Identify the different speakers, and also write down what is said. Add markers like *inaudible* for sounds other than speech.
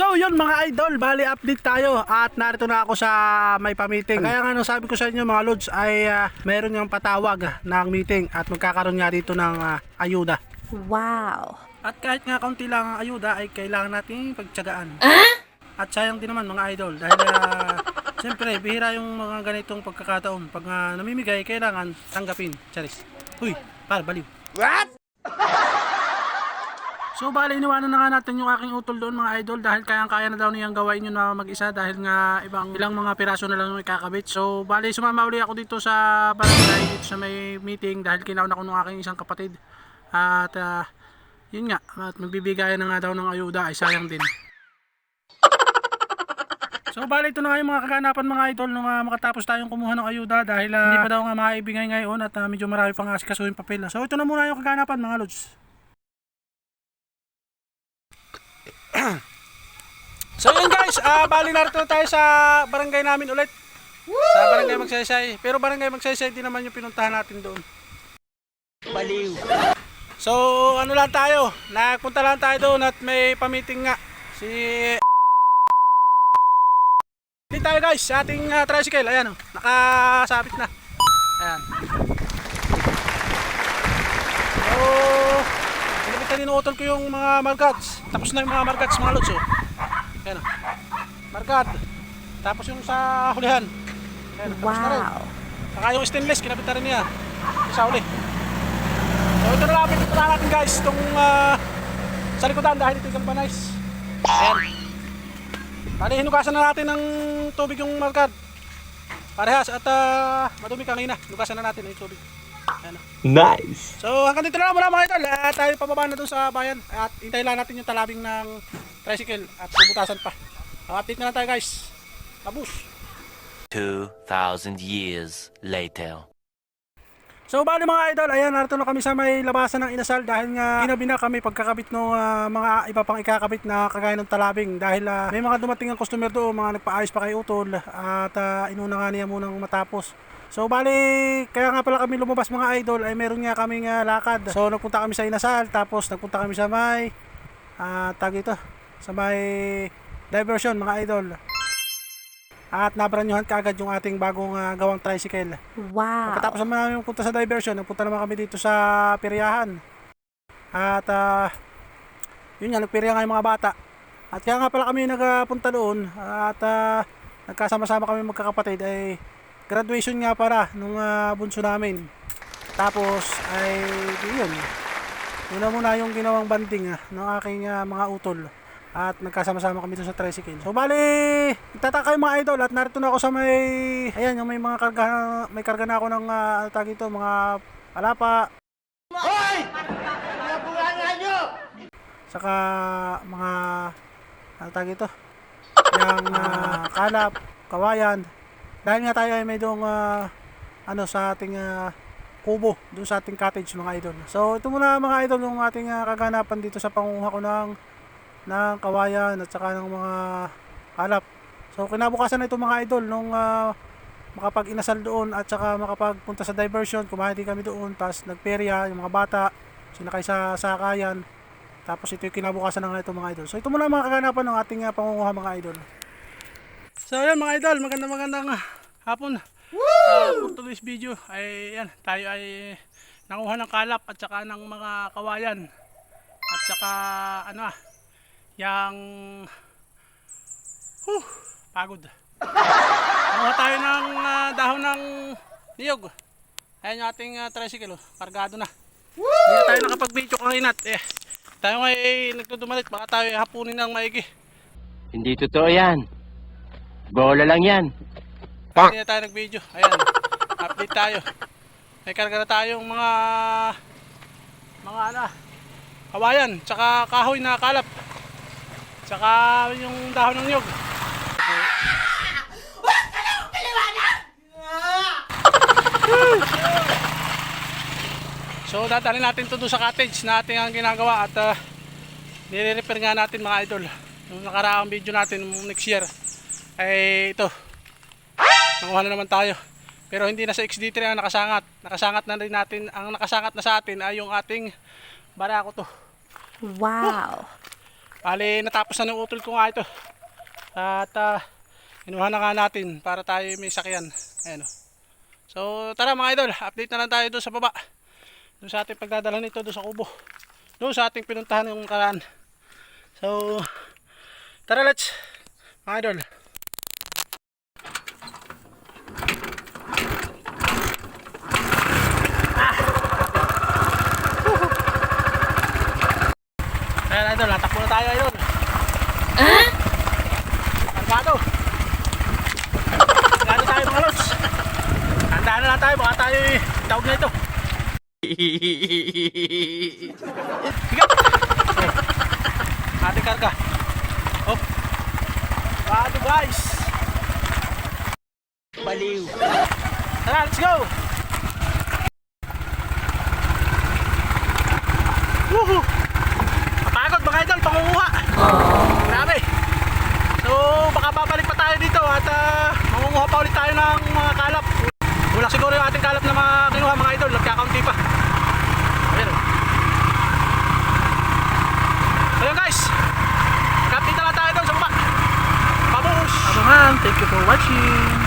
Speaker 1: So yun mga idol, bali update tayo at narito na ako sa may pa-meeting. Kaya nga nung sabi ko sa inyo mga lods ay ah, meron yung patawag ng meeting at magkakaroon nga dito ng ah, ayuda.
Speaker 2: Wow.
Speaker 1: At kahit nga kaunti lang ang ayuda ay kailangan nating pagtsagaan. At sayang din naman mga idol dahil uh, siyempre bihira yung mga ganitong pagkakataon. Pag ah, namimigay kailangan tanggapin. Charis. Uy, par, baliw. *laughs* So bali iniwanan na nga natin yung aking utol doon mga idol dahil kayang-kaya na daw niyang gawain yun na mag-isa dahil nga ibang ilang mga piraso na lang yung ikakabit. So bali sumama uli ako dito sa barangay dito sa may meeting dahil kinauna ko ng aking isang kapatid. At ah, yun nga, at magbibigayan na nga daw ng ayuda ay sayang din. *laughs* So bali ito na nga yung mga kaganapan mga idol nung ah, makatapos tayong kumuha ng ayuda dahil ah, hindi pa daw nga maibigay ngayon at ah, medyo marami pang asikasuhin papel. So ito na muna yung kaganapan mga lods. So yun guys, ah bali narito na tayo sa barangay namin ulit. Sa barangay Magsaysay. Pero barangay Magsaysay din naman yung pinuntahan natin doon.
Speaker 3: Baliw.
Speaker 1: So ano lang tayo, nagpunta lang tayo doon at may pamiting nga. Si... Hindi tayo guys sa ating ah, tricycle. Ayan o, nakasabit na. Ayan. So, ninuutol ko yung mga margats. Tapos na yung mga margats mga lods oh. Ayan o. Margat. Tapos yung sa hulihan. Ayan, tapos na rin.
Speaker 2: Wow.
Speaker 1: Saka yung stainless, kinapitan rin niya. Isa uli. So ito na lang, ito na natin guys, itong ah, sa likodan dahil ito yung panais. Ayan. Bali, hinugasan na natin ng tubig yung markad. Parehas at ah, madumi kanina. Hinugasan na natin yung tubig. Ayan. oh.
Speaker 3: Nice.
Speaker 1: So hanggang dito na lang muna mga idol. At tayo pababa na doon sa bayan. At hintayin lang natin yung talabing ng tricycle at bubutasan pa. Update na lang tayo guys. Abus.
Speaker 4: 2,000 years later.
Speaker 1: So bali mga idol, ayan narito na kami sa may labasan ng inasal dahil nga ginabi na kami pagkakabit ng ah, mga iba pang ikakabit na kagaya ng talabing dahil ah, may mga dumating ang customer doon, mga nagpaayos pa kay Utol at ah, inuna nga niya munang matapos. So bali, kaya nga pala kami lumabas mga idol ay meron nga kaming ah, lakad. So nagpunta kami sa inasal tapos nagpunta kami sa may ah tag ito, sa may diversion mga idol. At nabranyuhan kaagad yung ating bagong ah, gawang tricycle.
Speaker 2: Wow.
Speaker 1: Pagkatapos naman namin punta sa diversion, nagpunta naman kami dito sa Piryahan. At ah, yun nga, nagpirya nga yung mga bata. At kaya nga pala kami nagpunta doon at ah, nagkasama-sama kami magkakapatid ay graduation nga para nung ah, bunso namin. Tapos ay yun. Yun na muna yung ginawang banding ah, ng aking ah, mga utol. At nagkasama-sama kami doon sa tricycle. So bali, itataka yung mga idol at narito na ako sa may ayan yung may mga karga may karga na ako ng uh, tag ito, mga palapa. Saka mga ano tag ito? Yung ah, kalap, kawayan. Dahil nga tayo ay may doong ah, ano sa ating ah, kubo doon sa ating cottage mga idol. So ito muna mga idol yung ating ah, kaganapan dito sa pangunguha ko ng ng kawayan at saka ng mga kalap. So kinabukasan na ito mga idol nung ah, makapag-inasal doon at saka makapagpunta sa diversion, kumain din kami doon, tapos nagperya yung mga bata, sinakay sa sakayan. Tapos ito yung kinabukasan na nga ito mga idol. So ito muna mga kaganapan ng ating ah, pangunguha mga idol. So ayan mga idol, maganda magandang hapon. Uh, for today's video ay yan, tayo ay nanguha ng kalap at saka ng mga kawayan. At saka ano ah, yang huh, pagod. Nanguha tayo ng ah, dahon ng niyog. Ayan yung ating ah, tricycle, oh, kargado na. Hindi na tayo nakapag-video kanina at eh, tayo ngay nagtudumalit, baka tayo hapunin ng maigi.
Speaker 4: Hindi totoo yan. Bola lang yan.
Speaker 1: Hindi na tayo nag-video. Ayan, update tayo. May karga na tayong mga mga ano, kawayan, tsaka kahoy na kalap. Tsaka yung dahon ng nyog. So dadalhin natin to doon sa cottage na ating ang ginagawa at uh, nire-repair nga natin mga idol. Yung nakaraang video natin next year ay ito. Nakuha na naman tayo. Pero hindi na sa XD3 ang nakasangat. Nakasangat na rin natin. Ang nakasangat na sa atin ay yung ating barako to.
Speaker 2: Wow.
Speaker 1: Bali, natapos na ng utol ko nga ito. At uh, inuha na nga natin para tayo may sakyan. Ayan o. So tara mga idol, update na lang tayo doon sa baba. Doon sa ating pagdadala nito doon sa kubo. Doon sa ating pinuntahan ng karaan. So tara let's mga idol. Ayan idol, natakbo na tayo idol. Ah? Kargado. Kargado tayo mga lods. Tandaan na lang tayo, baka tayo tawag na ito. Eh, *laughs* Ating karga. Oh. Kargado guys.
Speaker 3: Baliw.
Speaker 1: Tara, let's go! Woohoo! Kapagod mga idol, pangunguha! Grabe! So, baka babalik pa tayo dito at uh, pa ulit tayo ng mga kalap. Wala siguro yung ating kalap na mga kinuha mga idol, nagkakaunti pa. Ayan o. So yun guys, mag-update na lang tayo doon sa. Babush! Abangan, thank you for watching.